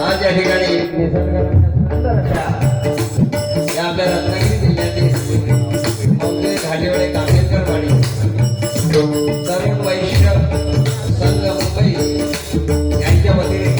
आज या ठिकाणी या आपल्या रत्नागिरी जिल्ह्यातील मौजे घाटेवडे कांबेकर तरुण वैश्य संघ मुंबई यांच्या वतीने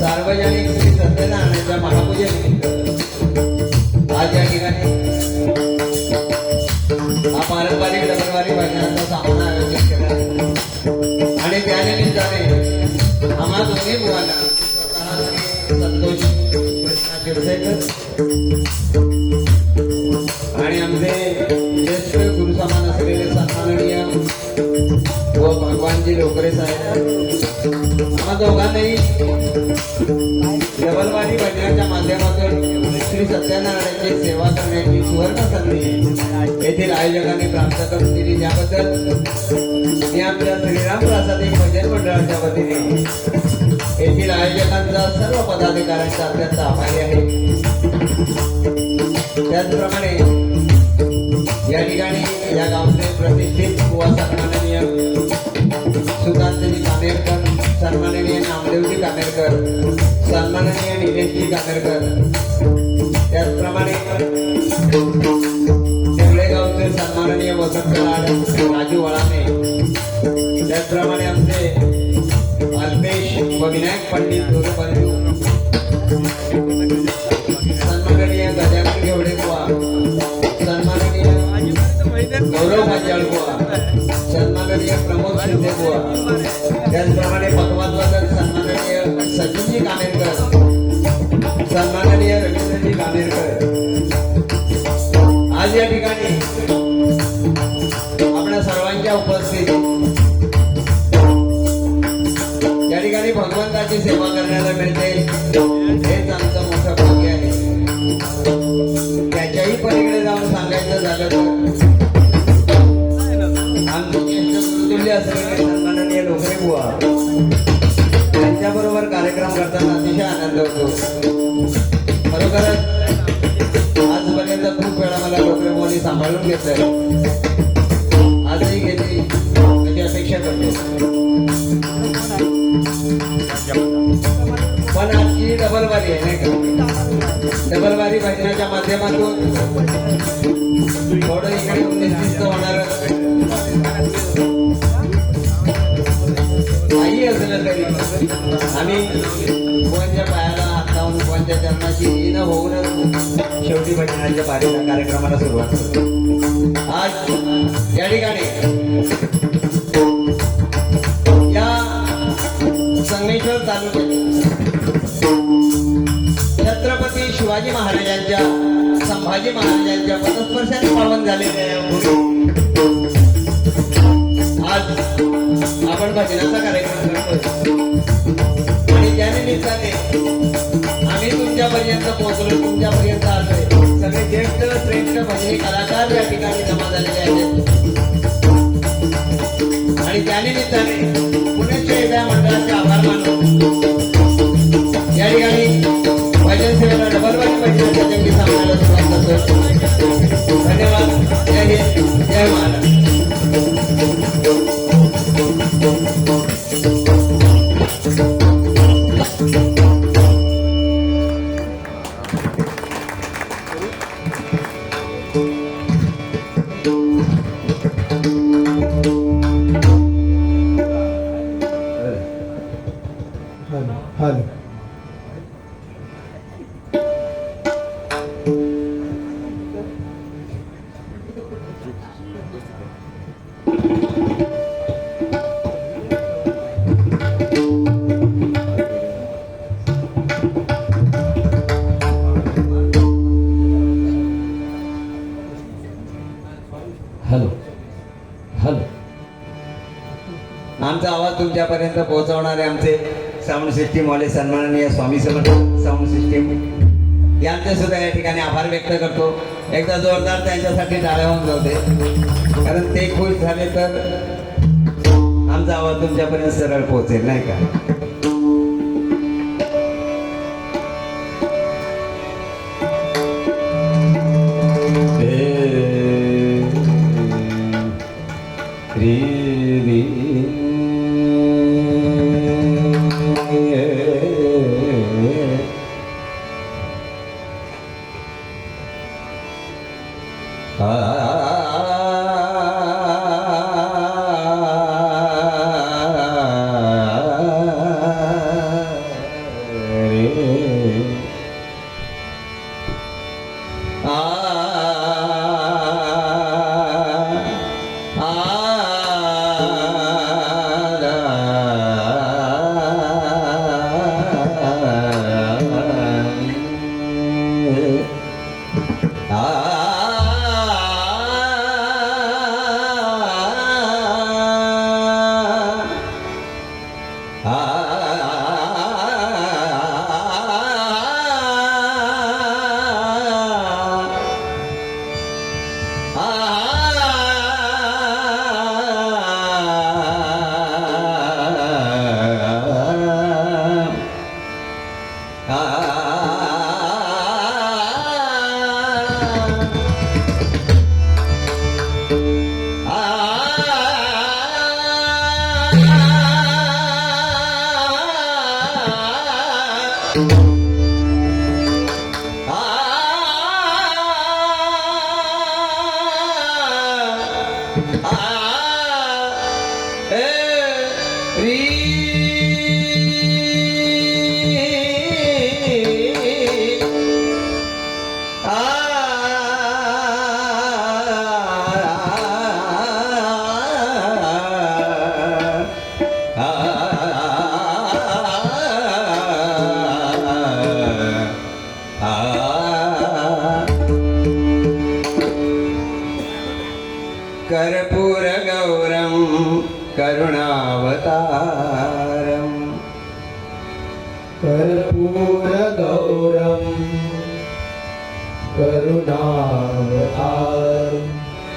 सार्वजनिक श्री सत्यनारायणाच्या महापूजेनिमित्त आज या ठिकाणी हा पारंपरिक डबरवारी भजनाचा सामना आयोजित केला. आणि त्यानिमित्ताने आम्हा दोन्ही मुलांना कृष्णा आणि आमचे ज्येष्ठ गुरु समान असलेले सन्माननीय व भगवानजी लोकरे साहेब. आम्हा दोघांनाही डबलवाडी भजनाच्या माध्यमातून श्री सत्यनारायणाची सेवा करण्याची सुवर्ण संधी येथील आयोजकांनी प्राप्त करून दिली. त्याबद्दल मी आमच्या श्रीराम प्रासादिक भजन मंडळाच्या वतीने येथील आयोजकांचा सर्व पदाधिकाऱ्यांचा अत्यंत आभारी आहे. त्याचप्रमाणे या ठिकाणी या गावचे प्रतिष्ठित व सन्माननीय सुकांतजी कामेरकर सन्माननीय नामदेवजी कामेरकर सन्माननीय निलेशजी कामेरकर. त्याचप्रमाणे देवळेगावचे सन्माननीय वसंत लाड राजू वळाने. त्याचप्रमाणे आमचे विनायक पंडित गुरुबंधू सन्माननीय गजानन घेवडे बुवा सन्माननीय गौरव भाजाळ बुवा सन्माननीय प्रमोद शिंदे बुवा त्याचप्रमाणे पकवादवादक सन्माननीय सचिनजी कानेरकर त्यांच्याबरोबर कार्यक्रम करताना अतिशय आनंद होतो खरोखरच आजपर्यंत खूप वेळा मला डोकरे बुवांनी सांभाळून घेतलंय. आजही घेतली त्याची अपेक्षा करतो पण आजची डबलवारी आहे नाही का? डबलवारी भजनाच्या माध्यमातून थोडं इकडे उन्नीस होणार काही असलं तरी आम्ही भगवानच्या पायाला हात लावून भगवानच्या चरणाची लीन होऊनच शेवटी भजनाच्या बारीच्या कार्यक्रमाला सुरुवात करतो. आज या ठिकाणी या संगमेश्वर तालुक्यात छत्रपती शिवाजी महाराजांच्या संभाजी महाराजांच्या पदस्पर्शाने पावन झालेले आज आपण भजनाचा कार्यक्रम करतोय. आणि त्या निमित्ताने आम्ही तुमच्यापर्यंत पोहोचलो तुमच्यापर्यंत आलोय. सगळे ज्येष्ठ श्रेष्ठ भजनी कलाकार या ठिकाणी जमा झालेले आहेत. आणि त्या निमित्ताने पुण्याच्या एका मंडळाचे आभार मानतो. तुमच्यापर्यंत पोहोचवणारे आमचे साऊंड सिस्टीम वाले सन्माननीय स्वामी समर्थ साऊंड सिस्टीम. यांचे सुद्धा या ठिकाणी आभार व्यक्त करतो. एकदा जोरदार त्यांच्यासाठी टाळ्या होऊन जाते कारण ते खुश झाले तर आमचा आवाज तुमच्यापर्यंत सरळ पोहोचेल नाही का? कर्पूरगौरं करुणावतारम् कर्पूरगौरम् करुणावतारम्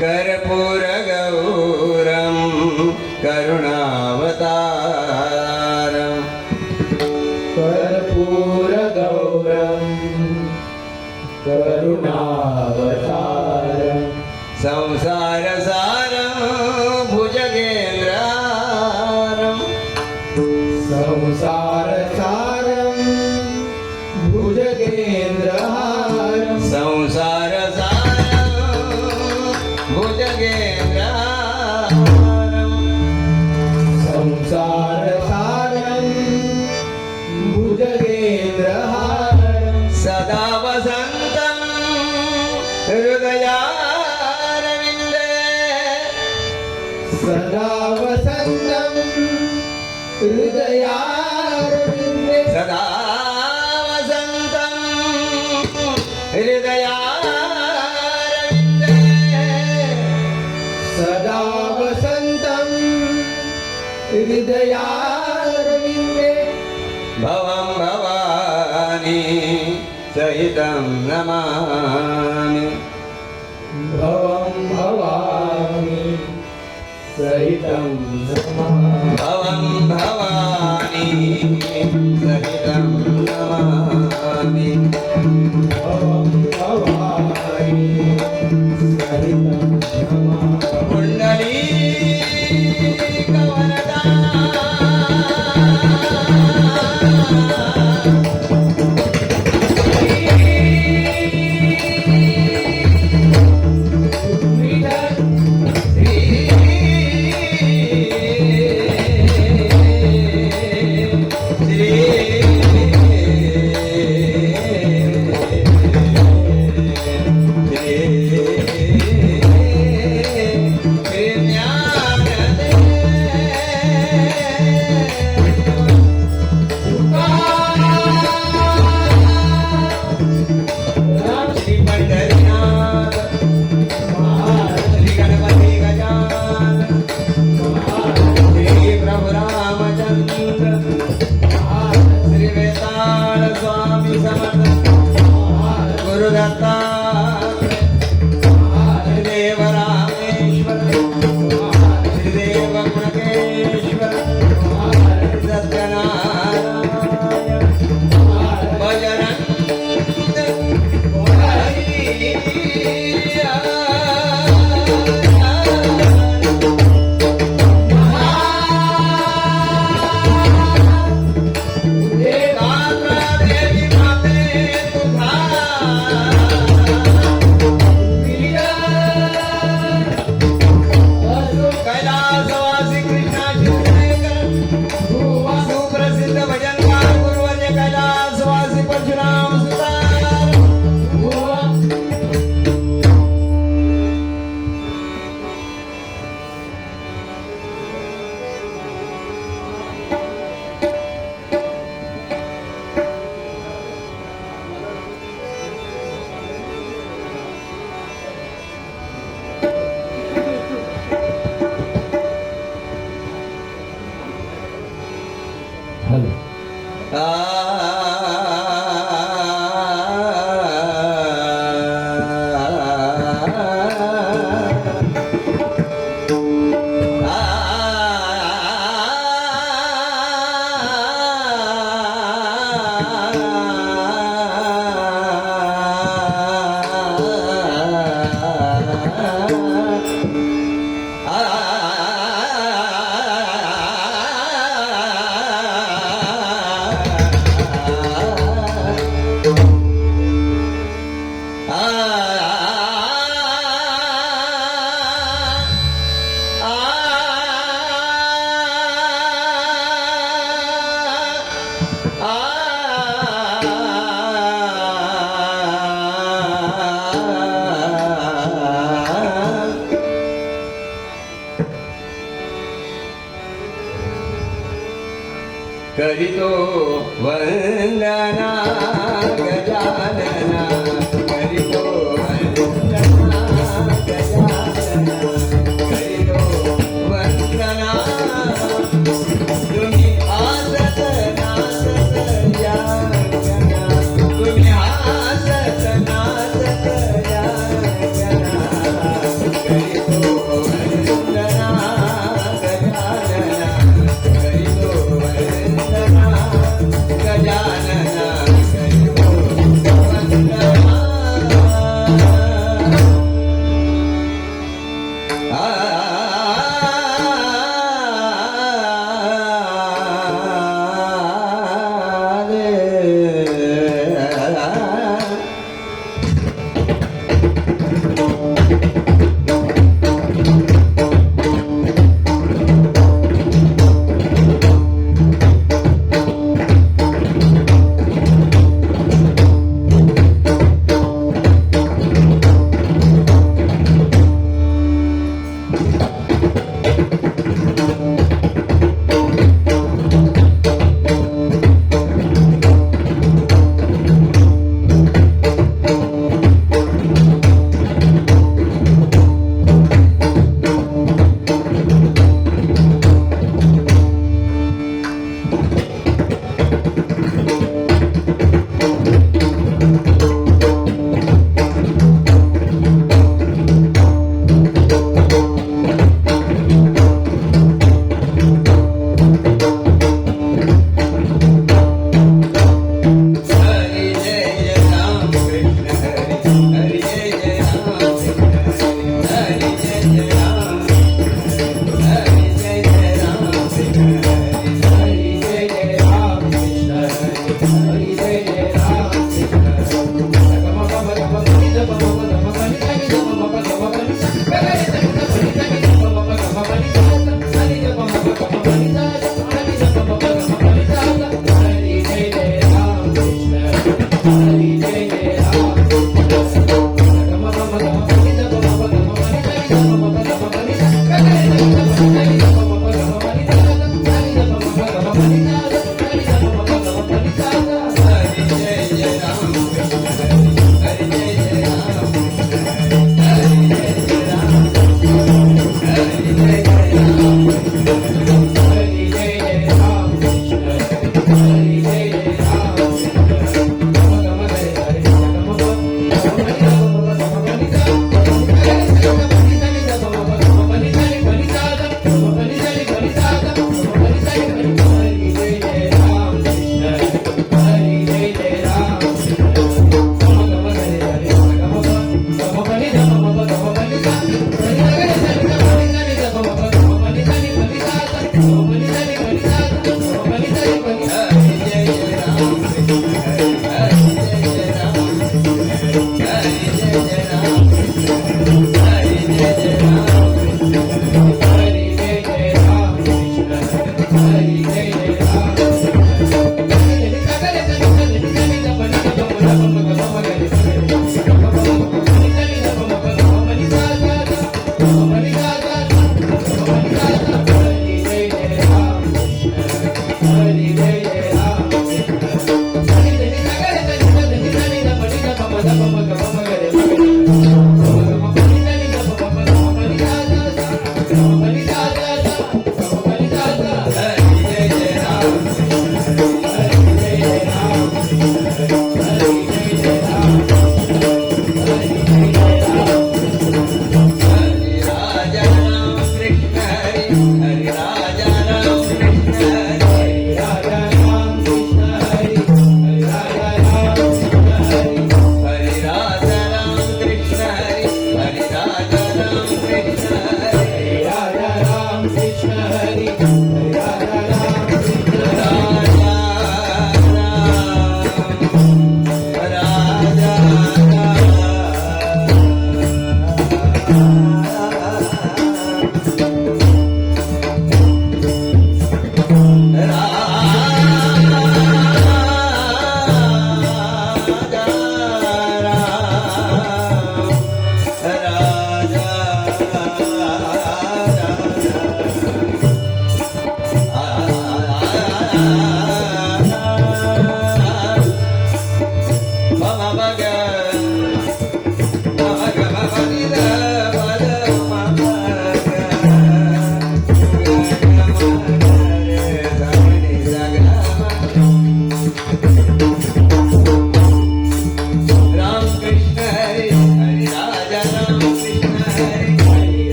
कर्पूरगौरं करुणावतारम् tendrás. भवं भवानी सहितं नमामि। भवं भवामि सहितं नमामि। भवं Bhavani comes करितो Vandana Gajanana you. 네.